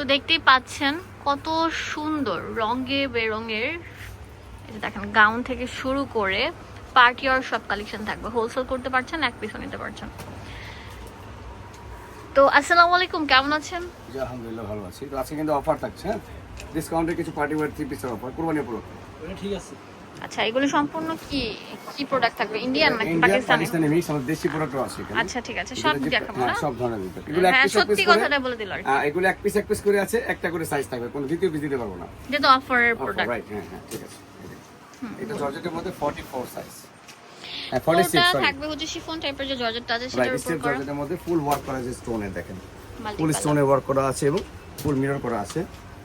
তো দেখতেই পাচ্ছেন কত সুন্দর রঙে বেরঙের যে দেখেন গাউন থেকে শুরু করে পার্টি আর সব কালেকশন থাকবে। হোলসেল করতে পারছেন এক পিসও নিতে পারছেন। তো আসসালামু আলাইকুম কেমন আছেন? জি আলহামদুলিল্লাহ ভালো আছি। তো আজকে কিন্তু অফার থাকছে হ্যাঁ? ডিসকাউন্টে কিছু পার্টি ওয়ার থ্রি পিসের অফার কোরবানি উপলক্ষে। ঠিক আছে। আচ্ছা এগুলো সম্পূর্ণ কি কি প্রোডাক্ট থাকবে? ইন্ডিয়ান নাকি পাকিস্তানি? পাকিস্তানি মিক্স আমাদের দেশি প্রোডাক্টও আছে এখানে। আচ্ছা ঠিক আছে সব দেখাবো হ্যাঁ, না সব ধরনের দিতে এগুলো এক হ্যাঁ পিস সত্যি কথাটা বলে দিল আর এগুলো এক পিস এক পিস করে আছে একটা করে সাইজ থাকবে। কোনো দ্বিতীয় পিস দিতে পারব না। অফারের প্রোডাক্ট রাইট হ্যাঁ হ্যাঁ ঠিক আছে। এটা জর্জেটের মধ্যে 44 সাইজ হ্যাঁ 46 সরি থাকবে হচ্ছে শিফন টাইপের যে জর্জেটটা আছে সেটার উপর জর্জেটের মধ্যে ফুল ওয়ার্ক করা আছে স্টোনের দেখেন। ফুল স্টোনের ওয়ার্ক করা আছে এবং ফুল মিরর করা আছে।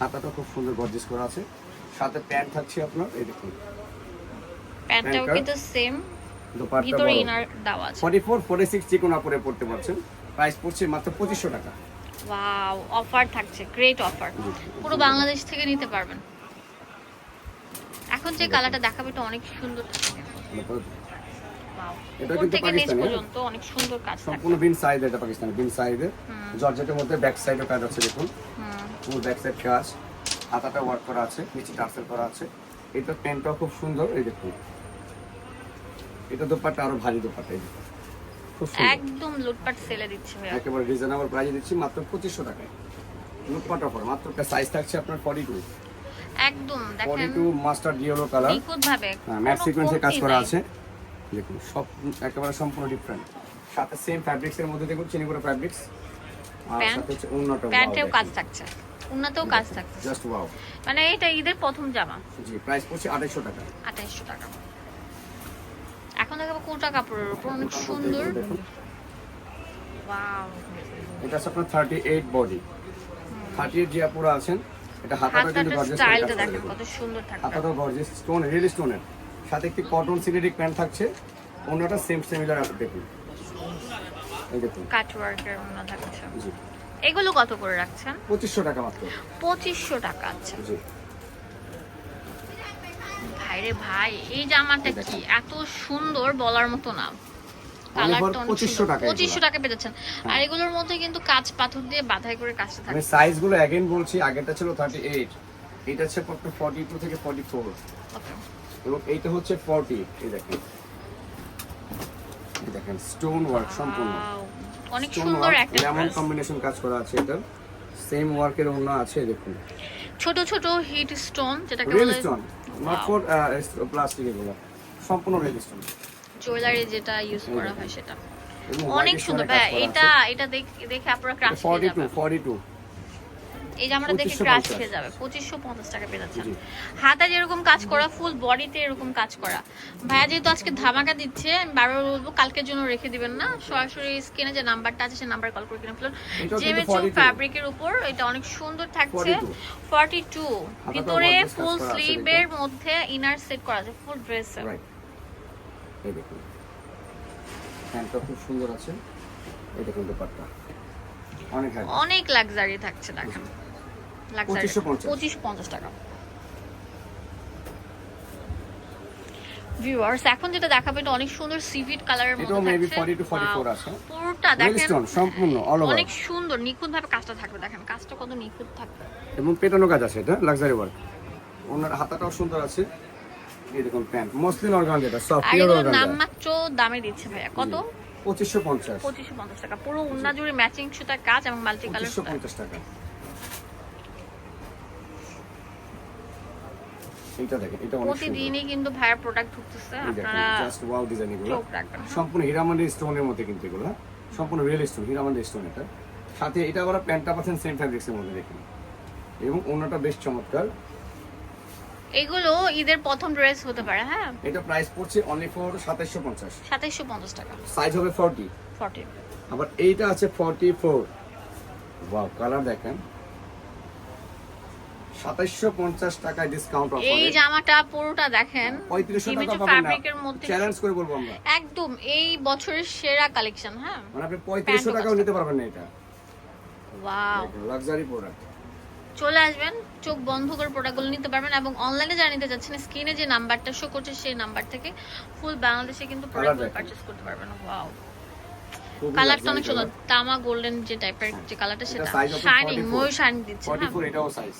হাতাটা খুব সুন্দর গর্জিস করা আছে। সাথে প্যান্ট থাকছে আপনার এই দেখুন। প্যান্টটাও কিন্তু সেম ভিতরে ইনার দেওয়া আছে। 44 46 চিকন আপরে পড়তে পারছেন। প্রাইস পড়ছে মাত্র 2500 টাকা। ওয়াও অফার থাকছে গ্রেট অফার পুরো বাংলাদেশ থেকে নিতে পারবেন। এখন যে কালারটা দেখাবে এটা অনেক সুন্দর এটা কিন্তু পাকিস্তানি? পর্যন্ত অনেক সুন্দর কাজ সম্পূর্ণ বিন সাইড এটা পাকিস্তানি বিন সাইডে জর্জেটের মধ্যে ব্যাক সাইডও কাজ আছে দেখুন। ব্যাক সাইড কাজ হাতাটা ওয়ার্ক করা আছে নিচে টার্সেল করা আছে। এটা প্যান্টটাও খুব সুন্দর এই দেখুন। এটা দোপাট্টা আরও ভারী দোপাট্টা এই একদম লুটপাট সেলে দিচ্ছে ভাইয়া। একেবারে রিজনেবল প্রাইসে দিচ্ছি মাত্র পঁচিশশো টাকায়। লুটপাট অফার মাত্র সাইজ থাকছে আপনার ফর্টি টু একদম ফর্টি দেখেন টু মাস্টার ইয়েলো কালার নিখুঁত ভাবে হ্যাঁ ম্যাট সিকোয়েন্সের কাজ করা আছে। দেখুন সব একেবারে সম্পূর্ণ ডিফারেন্ট সাথে সেম ফ্যাব্রিক্স এর মধ্যে দেখুন চিনি করে ফ্যাব্রিক্স আর সাথে হচ্ছে অন্যটা প্যান্টেও কাজ থাকছে। উন্নতেও কাজ থাকছে। জাস্ট ওয়াও মানে এটা ঈদের প্রথম জামা। জি প্রাইস পড়ছে আড়াইশো টাকা। আঠাইশশো টাকা। এখন দেখাবো কোটা কাপড়ের উপর অনেক সুন্দর। ওয়াও। এটা আছে আপনার thirty eight body thirty eight যে আপুরা আছেন এটা হাতাটা কিন্তু গর্জিয়াস স্টাইলটা দেখেন কত সুন্দর থাকবে। হাতাটাও গর্জিয়াস স্টোন রিয়েল স্টোনের সাথে একটি কটন সিনেটিক প্যান্ট থাকছে। অন্যটা সেম সিমিলার দেখুন। এই দেখুন। কাট ওয়ার্কের থাকছে। এগুলো কত করে রাখছেন? পঁচিশশো টাকা মাত্র। পঁচিশশো টাকা আচ্ছা। জি। ভাইরে ভাই এই জামাটা কি? এত সুন্দর বলার মতো না। Only for কালারটা অনেক 2500 সুন্দর টাকা পঁচিশশো টাকা পেতেছেন আর এগুলোর মধ্যে কিন্তু কাজ পাথর দিয়ে বাধাই করে কাজটা আমি থাকে। সাইজগুলো অ্যাগেন বলছি আগেরটা ছিল থার্টি এইট এটা হচ্ছে ফর্টি টু থেকে ফর্টি ফোর এবং এইটা হচ্ছে ফর্টি এই দেখেন। দেখেন স্টোন ওয়ার্ক সম্পূর্ণ অনেক সুন্দর একটা লেমন কম্বিনেশন কাজ করা আছে এটা সেম ওয়ার্কের অন্য আছে দেখুন। ছোট ছোট হিট স্টোন যেটাকে বলে স্টোন নট ফর প্লাস্টিক এগুলো। সম্পূর্ণ রেড স্টোন জুয়েলারি যেটা ইউজ করা হয় সেটা। অনেক সুন্দর। ভাই এটা এটা দেখ- দেখে আপনারা ক্রাশ ফর্টি খেয়ে টু যাবেন। ফর্টি টু এই জামাটা দেখে 2550 ক্রাশ খেয়ে যাবে পঁচিশশো পঞ্চাশ টাকা পেয়ে যাচ্ছেন জি। হাতে যেরকম কাজ করা ফুল বডিতে এরকম কাজ করা। ভাইয়া যেহেতু আজকে ধামাকা দিচ্ছে আমি বারবার বলব কালকের জন্য রেখে দিবেন না। সরাসরি স্ক্রিনে যে নাম্বারটা আছে সেই নাম্বার কল করে কিনে ফেলুন। জেমেচু ফ্যাব্রিকের উপর এটা অনেক সুন্দর থাকছে। ফর্টি টু ভিতরে ফুল স্লিভের মধ্যে ইনার সেট করা আছে ফুল ড্রেস এই দেখুন। প্যান্টটা খুব সুন্দর আছে। এই দেখুন দোপাট্টা। অনেক অনেক লাক্সারি থাকছে দেখেন। লাক্সারি 2550 পঁচিশ পঞ্চাশ। টাকা। ভিউয়ার্স এখন যেটা দেখাবে অনেক সুন্দর সিভিট কালারের মধ্যে মেবি টু আছে। পুরোটা দেখেন। সম্পূর্ণ অল ওভার অনেক সুন্দর নিখুঁত ভাবে কাজটা থাকবে। দেখেন কাজটা কত নিখুঁত থাকবে। এবং পেটানো কাজ আছে এটা লাক্সারি ওয়ার্ক ওনার হাতাটাও সুন্দর আছে। এই দেখুন প্যান্ট মসলিন অর্গান যেটা সফট পিওর অর্গান নামমাত্র দামে দিচ্ছে ভাইয়া। কত? পঁচিশশো পঞ্চাশ। পঁচিশশো পঞ্চাশ টাকা। পুরো উন্না জুড়ে ম্যাচিং সুতার কাজ এবং মাল্টি কালার পঁচিশশো পঞ্চাশ টাকা। এইটা দেখেন এটা অনেক প্রতিদিনই কিন্তু ভাইয়ার প্রোডাক্ট ঢুকতেছে আপনারা জাস্ট ওয়াও ডিজাইন এগুলো। সম্পূর্ণ হীরামান্ডি স্টোনের মধ্যে কিন্তু এগুলো হ্যাঁ? সম্পূর্ণ রিয়েল স্টোন হীরামান্ডি স্টোন এটা। সাথে এটা আবার প্যান্টটা পাচ্ছেন সেম ফ্যাব্রিক্সের মধ্যে দেখুন। এবং অন্যটা বেশ চমৎকার। এগুলো ঈদের প্রথম ড্রেস হতে পারে হ্যাঁ? এটা প্রাইস পড়ছে অনলি ফর সাতাইশশো পঞ্চাশ। সাতাইশশো পঞ্চাশ টাকা। সাইজ হবে ফর্টি ফর্টি আবার এইটা আছে ফর্টি ফোর ওয়াও কালার দেখেন। সাতাইশশো পঞ্চাশ টাকায় ডিসকাউন্ট এই জামাটা পুরোটা দেখেন পঁয়ত্রিশশো টাকা জিমিচু ফ্যাব্রিকের মধ্যে চ্যালেঞ্জ করে বলব আমরা। একদম এই বছরের সেরা কালেকশন হ্যাঁ? মানে আপনি পঁয়ত্রিশশো প্যান্টও টাকাও নিতে পারবেন না এটা। ওয়াও লাক্সারি প্রোডাক্ট চলে আসবেন চোখ বন্ধ করে প্রোডাক্টগুলো নিতে পারবেন এবং অনলাইনে যারা নিতে যাচ্ছেন স্ক্রিনে যে নাম্বারটা শো করছে সেই নাম্বার থেকে ফুল বাংলাদেশে কিন্তু প্রোডাক্টগুলো পারচেজ করতে পারবেন। ওয়াও কালারটা অনেক সুন্দর। তামা গোল্ডেন যে টাইপের যে কালারটা সেটা শাইনিং 44 ময়ূর শাইন দিচ্ছে হ্যাঁ? 44 এটাও সাইজ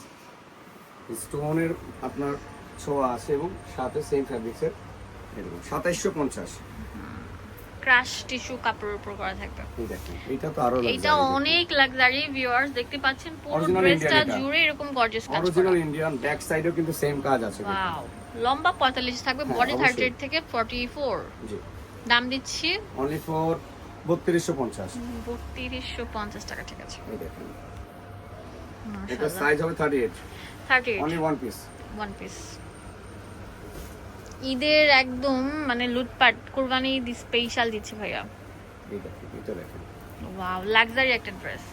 স্টোনের আপনার ছোঁয়া আছে এবং সাথে সেম ফ্যাব্রিক্সের এরকম। সাতাইশশো পঞ্চাশ। ক্রাশ টিস্যু কাপড়ের উপর করা থাকবে। এটা তো আরও এটা অনেক লাক্সারি ভিউয়ার্স দেখতে পাচ্ছেন পুরো ড্রেসটা জুড়ে এরকম গর্জিয়াস কাজ অরিজিনাল ইন্ডিয়ান ব্যাক সাইডেও কিন্তু সেম কাজ আছে ওয়াও লম্বা 45 থাকবে হ্যাঁ, বডি অবশ্যই। 38 থেকে 44 জি। দাম দিচ্ছি অনলি ফর বত্রিশশো পঞ্চাশ। 3250 টাকা ঠিক আছে। এটা সাইজ হবে thirty eight 38 only one piece one piece ঈদের একদম মানে লুটপাট কুরবানি ঈদ স্পেশাল দিচ্ছে ভাইয়া। ওয়াও লাক্সারি একটা ড্রেস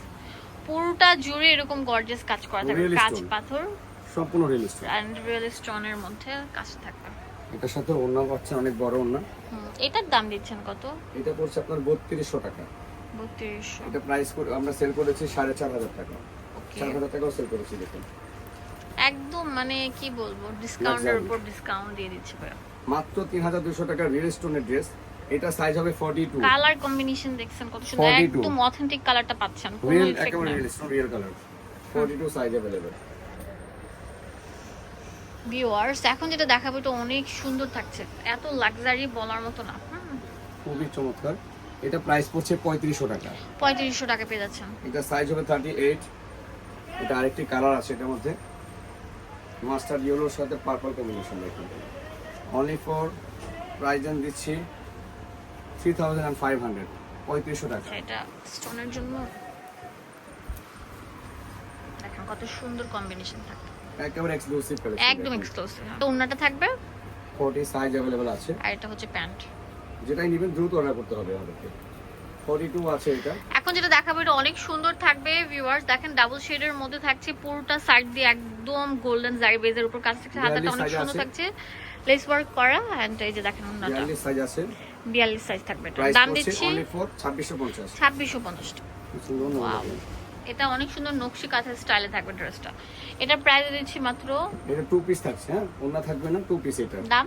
পুরোটা জুড়ে এরকম গর্জিয়াস কাজ করা থাকবে। stone। পাথর। সম্পূর্ণ রিলিস্ট অ্যান্ড রিয়েল স্টোনের মধ্যে কাজ থাকবে। এটার সাথে ওড়না পাচ্ছেন অনেক বড় ওড়না। এটার দাম দিচ্ছেন কত? এটা পড়ছে আপনার বত্রিশশো টাকা। বত্রিশশো। এটা প্রাইস আমরা সেল করেছি সাড়ে চার হাজার টাকা। ওকে চার হাজার টাকাও সেল করেছি দেখুন। একদম মানে কি বলব ডিসকাউন্টের উপর ডিসকাউন্ট দিয়ে দিচ্ছে ভাইয়া মাত্র তিন হাজার দুশো টাকা রিয়েল স্টোনের ড্রেস এটা সাইজ হবে ফর্টি টু কালার কম্বিনেশন দেখছেন কত সুন্দর একদম অথেন্টিক কালারটা পাচ্ছেন রিয়েল একেবারে real stone real colour forty two size available viewers এখন যেটা দেখাবো এটা অনেক সুন্দর থাকছে। এত লাক্সারি বলার মতো না। খুবই চমৎকার। এটা প্রাইস পড়ছে পঁয়ত্রিশশো টাকা। পঁয়ত্রিশশো টাকা পেয়ে যাচ্ছেন। এটা সাইজ হবে থার্টি এইট এটা আরেকটি কালার আছে এটার মধ্যে। মাস্টার ইয়েলোর সাথে পার্পল কম্বিনেশন দেখুন। অনলি ফর প্রাইস দিচ্ছি three thousand and five hundred পঁয়ত্রিশশো টাকা। আচ্ছা, এটা স্টোনের জন্য? কত সুন্দর কম্বিনেশন থাকে একেবারে এক্সক্লুসিভ কালেকশন একদম এক্সক্লুসিভ হ্যাঁ। তো ওন্নাটা থাকবে? 40 সাইজ अवेलेबल আছে। আর এটা হচ্ছে প্যান্ট। যেটাই নেবেন দ্রুত অর্ডার করতে হবে আমাদেরকে। এখন যেটা দেখাবো এটা অনেক সুন্দর থাকবে ভিউয়ার্স দেখেন ডাবল শেডের মধ্যে থাকছে পুরোটা সাইড দিয়ে একদম গোল্ডেন জারি উপর কাজ থাকছে। হাতাটা অনেক সুন্দর থাকছে। লেস ওয়ার্ক করা এন্ড এই যে দেখেন সাইজ আছে। 42 সাইজ থাকবে এটা। দাম দিচ্ছি 2650 2650 টাকা। এটা অনেক সুন্দর নকশি কাঁথা স্টাইলে থাকবে ড্রেসটা এটা প্রাইস দিচ্ছি মাত্র এটা টু পিস থাকছে হ্যাঁ? থাকবে না টু পিস এটা। দাম?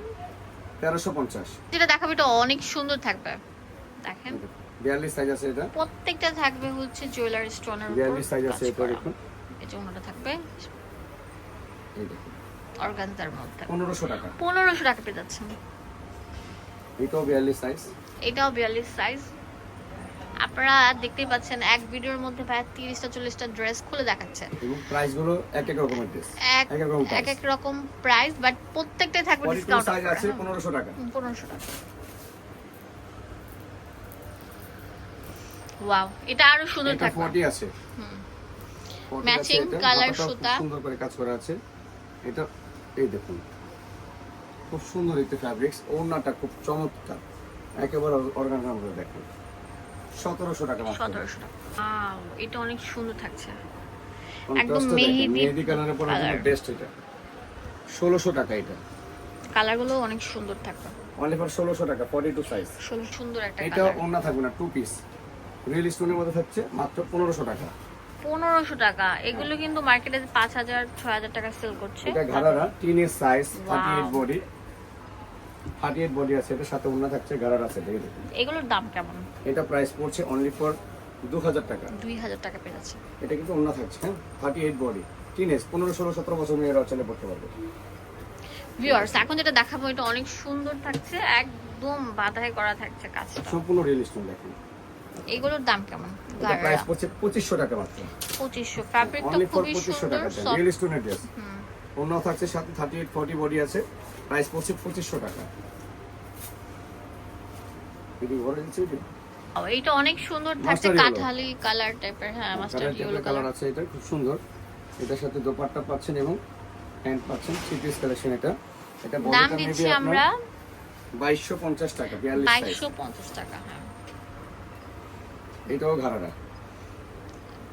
1350 যেটা দেখাবো এটা অনেক সুন্দর থাকবে। দেখেন। বিয়াল্লিশ সাইজ আছে এটা। প্রত্যেকটা থাকবে হচ্ছে জুয়েলারি স্টোনের উপর। বিয়াল্লিশ সাইজ আছে এটা দেখুন। এই অন্যটা থাকবে। এই দেখুন। অর্গানজার মধ্যে। পনেরোশো টাকা। পনেরোশো টাকা পেয়ে যাচ্ছেন। এটাও বিয়াল্লিশ সাইজ এটাও বিয়াল্লিশ সাইজ আপনারা দেখতেই পাচ্ছেন এক ভিডিওর মধ্যে প্রায় তিরিশটা চল্লিশটা ড্রেস খুলে দেখাচ্ছে। এবং প্রাইসগুলো এক এক রকমের ড্রেস এক এক রকম প্রাইস বাট প্রত্যেকটাই থাকবে ডিসকাউন্ট আছে পনেরোশো টাকা। পনেরোশো টাকা। ওয়াও এটা আরও সুন্দর থাকবে আছে। 40 আছে এটা। colour খুব সুতা। সুন্দর করে কাজ করা আছে। এটা এই দেখুন। খুব সুন্দর একটি ফ্যাব্রিক্স ওড়নাটা খুব চমৎকার। একেবারে অর্গানজার মধ্যে দেখুন। সতেরোশো টাকা মাত্র। সতেরোশো টাকা। Wow, এটা অনেক সুন্দর থাকছে। একদম মেহেদি মেহেদি কালারের পরে বেস্ট এটা। ষোলোশো টাকা এটা। কালারগুলো অনেক সুন্দর থাকবে অনলি ফর ষোলোশো টাকা ফর্টি টু সাইজ সুন্দর একটা এটা কালার ওড়না থাকবে না টু পিস রিয়েল স্টোনের মধ্যে থাকছে মাত্র পনেরোশো টাকা। পনেরোশো টাকা। এগুলো কিন্তু মার্কেটে পাঁচ হাজার ছয় হাজার টাকা সেল করছে। এটা ঘাড়ারা টিনের size. Thirty eight body thirty eight body আছে এটার সাথে ওড়না থাকছে ঘাড়ার আছে এগুলোর দাম কেমন? এটা প্রাইস পড়ছে অনলি ফর দু হাজার টাকা। দুই হাজার টাকা পেয়ে যাচ্ছে। এটা কিন্তু ওড়না থাকছে হ্যাঁ? থার্টি এইট বডি টিনেজ পনেরো ষোলো সতেরো বছর মেয়েরা চলে পড়তে পারবে। ভিউয়ার্স এখন যেটা দেখাবো এটা অনেক সুন্দর থাকছে একদম বাধাই করা থাকছে কাজটা। সম্পূর্ণ রিয়েল স্টোন দেখুন। এগুলোর দাম কেমন? প্রাইস পড়ছে টাকা মাত্র। পঁচিশশো। ফ্যাব্রিকটা খুবই সুন্দর রিয়েল স্টোনের ড্রেস ওড়নাও থাকছে সাথে থার্টি এইট ফর্টি বডি আছে। প্রাইস পড়ছে পঁচিশশো টাকা। এটি বড় দিচ্ছে এইটা অনেক সুন্দর থাকছে কাঠালি কালার টাইপের হ্যাঁ মাস্টার ইয়েলো কালার কালার আছে এটা খুব সুন্দর। এটার সাথে দোপাট্টা পাচ্ছেন এবং প্যান্ট পাচ্ছেন থ্রি পিস কালেকশন এটা। এটা দাম দিচ্ছি আমরা আমরা বাইশশো পঞ্চাশ টাকা টাকা হ্যাঁ। এটাও ঘাড়ারা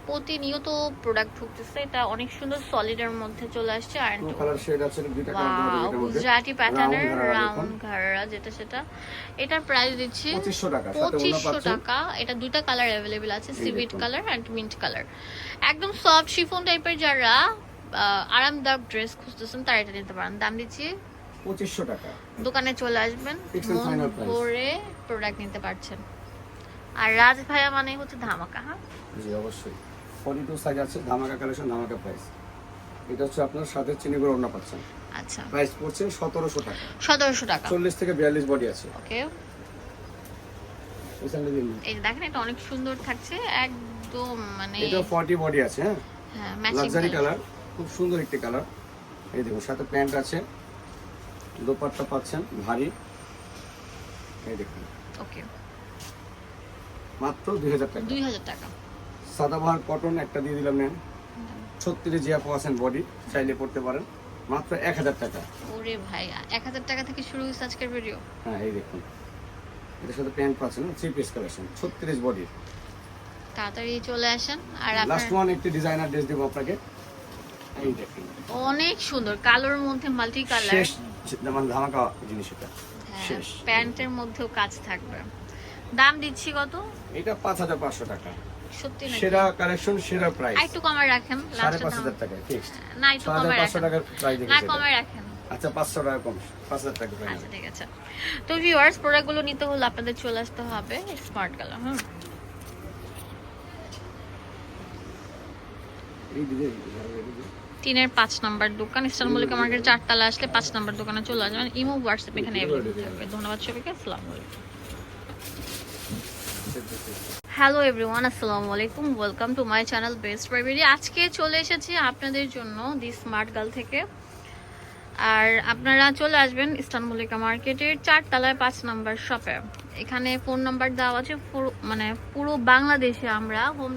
প্রতিনিয়ত প্রোডাক্ট ঢুকতেছে এটা অনেক সুন্দর সলিডের মধ্যে চলে আসছে আর টু কালার শেড আছে দুইটা কালার গুজরাটি প্যাটার্নের রাউন্ড ঘাড়া যেটা সেটা। এটার প্রাইস দিচ্ছি পঁচিশশো টাকা সাথে ওনা পঁচিশশো পাচ্ছেন। টাকা। এটা দুইটা কালার অ্যাভেলেবেল আছে সিভিট কালার অ্যান্ড মিন্ট কালার একদম সফট শিফন টাইপের যারা আরামদায়ক ড্রেস খুঁজতেছেন তারা এটা নিতে পারেন। দাম দিচ্ছি পঁচিশশো টাকা। দোকানে চলে আসবেন মন final প্রোডাক্ট নিতে পারছেন। আর রাজ ভাইয়া মানে হচ্ছে ধামাকা হ্যাঁ? জি অবশ্যই। ফর্টি টু সাইজ আছে ধামাকা কালেকশন ধামাকা প্রাইস এটা হচ্ছে আপনার সাথে চিনি করে অন্য পাচ্ছেন। আচ্ছা। প্রাইস পড়ছে সতেরোশো টাকা। সতেরোশো টাকা। চল্লিশ থেকে বিয়াল্লিশ বডি আছে। ওকে। এই দেখেন এটা অনেক সুন্দর থাকছে একদম মানে এটা ফর্টি বডি আছে হ্যাঁ? হ্যাঁ ম্যাচিং লাক্সারি কালার খুব সুন্দর একটি কালার এই দেখুন সাথে প্যান্ট আছে। দোপাট্টা পাচ্ছেন ভারী। এই দেখুন। ওকে। মাত্র দুই হাজার টাকা। দুই হাজার টাকা। সাদাবাহার কটন একটা দিয়ে দিলাম নেন। ছত্রিশ জিয়া পার্সেন্ট বডি চাইলে পড়তে পারেন। মাত্র এক হাজার টাকা। ওরে ভাই এক হাজার টাকা থেকে শুরু হয়েছে আজকের ভিডিও হ্যাঁ এই দেখুন। প্যান্ট পাচ্ছেন থ্রি পিস কালেকশন ছত্রিশ বডির তাড়াতাড়ি চলে আসেন আর লাস্ট ওয়ান একটি ডিজাইনার ড্রেস দেবো আপনাকে। এই দেখুন। অনেক সুন্দর কালোর মধ্যে মাল্টি কালার শেষ যেমন ধামাকা জিনিস এটা। হ্যাঁ প্যান্টের মধ্যেও কাজ থাকবে। দাম দিচ্ছি কত? এটা পাঁচ হাজার পাঁচশো টাকা। সত্যি না সেরা কালেকশন সেরা প্রাইস একটু কমায় রাখেন হাজার টাকা ফিক্সড না একটু কমায় রাখেন। টাকার প্রাইস না কমায় রাখেন। আচ্ছা পাঁচশো টাকা কম পাঁচ হাজার টাকা final। আচ্ছা ঠিক আছে। তো ভিউয়ার্স প্রোডাক্টগুলো নিতে হলে আপনাদের চলে আসতে হবে স্মার্ট কালার হুম। তিনের পাঁচ নাম্বার দোকান ইস্টার্ন মল্লিকা মার্কেট চারতলা আসলে পাঁচ নাম্বার দোকানে চলে আসবেন। ইমো হোয়াটসঅ্যাপ এখানে অ্যাভেলেবল থাকবে ধন্যবাদ সবাইকে আসসালামু আলাইকুম। হ্যালো এভরিওয়ান আসসালামু আলাইকুম welcome to my channel best প্রাইভেরি আজকে চলে এসেছি আপনাদের জন্য দি স্মার্ট গার্ল থেকে। আর আপনারা চলে আসবেন ইস্টার্ন মল্লিকা মার্কেটের চারতলায় পাঁচ নাম্বার শপে এখানে ফোন নাম্বার দেওয়া আছে মানে পুরো বাংলাদেশে আমরা হোম